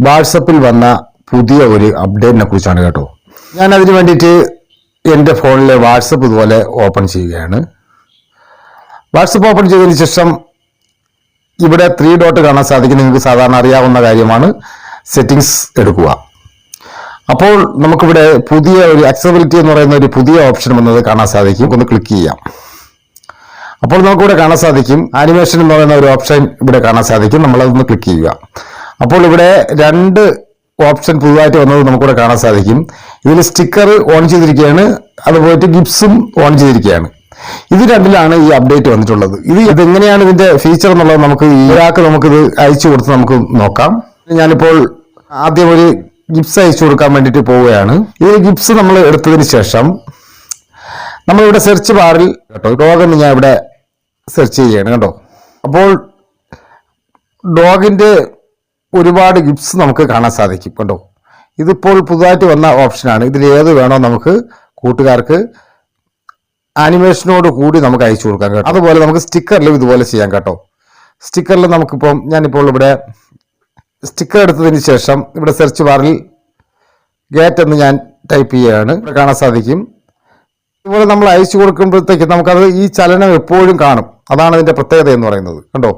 വാട്സപ്പിൽ വന്ന പുതിയ ഒരു അപ്ഡേറ്റിനെ കുറിച്ചാണ് കേട്ടോ. ഞാൻ അതിന് വേണ്ടിയിട്ട് എന്റെ ഫോണിലെ വാട്സപ്പ് ഇതുപോലെ ഓപ്പൺ ചെയ്യുകയാണ്. വാട്സപ്പ് ഓപ്പൺ ചെയ്തതിന് ശേഷം ഇവിടെ ത്രീ ഡോട്ട് കാണാൻ സാധിക്കും നിങ്ങൾക്ക് സാധാരണ അറിയാവുന്ന കാര്യമാണ് സെറ്റിങ്സ് എടുക്കുക. അപ്പോൾ നമുക്കിവിടെ പുതിയ ഒരു അക്സബിലിറ്റി എന്ന് പറയുന്ന ഒരു പുതിയ ഓപ്ഷൻ വന്നത് കാണാൻ സാധിക്കും. ഒന്ന് ക്ലിക്ക് ചെയ്യാം. അപ്പോൾ നമുക്കിവിടെ കാണാൻ സാധിക്കും. ആനിമേഷൻ എന്ന് പറയുന്ന ഒരു ഓപ്ഷൻ ഇവിടെ കാണാൻ സാധിക്കും. നമ്മളതൊന്ന് ക്ലിക്ക് ചെയ്യുക. അപ്പോൾ ഇവിടെ രണ്ട് ഓപ്ഷൻ പുതുതായിട്ട് വന്നത് നമുക്കിവിടെ കാണാൻ സാധിക്കും. ഇതിൽ സ്റ്റിക്കർ ഓൺ ചെയ്തിരിക്കുകയാണ് അതുപോലെ ഗിപ്സും ഓൺ ചെയ്തിരിക്കുകയാണ്. ഇത് രണ്ടിലാണ് ഈ അപ്ഡേറ്റ് വന്നിട്ടുള്ളത്. ഇത് ഇതെങ്ങനെയാണ് ഇതിന്റെ ഫീച്ചർ എന്നുള്ളത് നമുക്ക് ഒരാൾക്ക് നമുക്കിത് അയച്ചു കൊടുത്ത് നമുക്ക് നോക്കാം. ഞാനിപ്പോൾ ആദ്യം ഒരു ഗിപ്സ് അയച്ചു കൊടുക്കാൻ വേണ്ടിയിട്ട് പോവുകയാണ്. ഈ ഗിപ്സ് നമ്മൾ എടുത്തതിന് ശേഷം നമ്മളിവിടെ സെർച്ച് ബാറിൽ കേട്ടോ ഡോഗെന്ന് ഞാൻ ഇവിടെ സെർച്ച് ചെയ്യുകയാണ് കേട്ടോ അപ്പോൾ ഡോഗിന്റെ ഒരുപാട് ഗിഫ്റ്റ്സ് നമുക്ക് കാണാൻ സാധിക്കും കണ്ടോ? ഇതിപ്പോൾ പുതുതായിട്ട് വന്ന ഓപ്ഷനാണ് ഇതിൽ ഏത് വേണോ നമുക്ക് കൂട്ടുകാർക്ക് ആനിമേഷനോട് കൂടി നമുക്ക് അയച്ചു കൊടുക്കാം കേട്ടോ. അതുപോലെ നമുക്ക് സ്റ്റിക്കറിലും ഇതുപോലെ ചെയ്യാം കേട്ടോ. സ്റ്റിക്കറിൽ നമുക്കിപ്പം ഞാനിപ്പോൾ ഇവിടെ സ്റ്റിക്കർ എടുത്തതിന് ശേഷം ഇവിടെ സെർച്ച് ബാറിൽ ഗേറ്റ് എന്ന് ഞാൻ ടൈപ്പ് ചെയ്യുകയാണ്. കാണാൻ സാധിക്കും. ഇതുപോലെ നമ്മൾ അയച്ചു കൊടുക്കുമ്പോഴത്തേക്ക് നമുക്കത് ഈ ചലനം എപ്പോഴും കാണും. അതാണ് ഇതിന്റെ പ്രത്യേകത എന്ന് പറയുന്നത്. കണ്ടോ?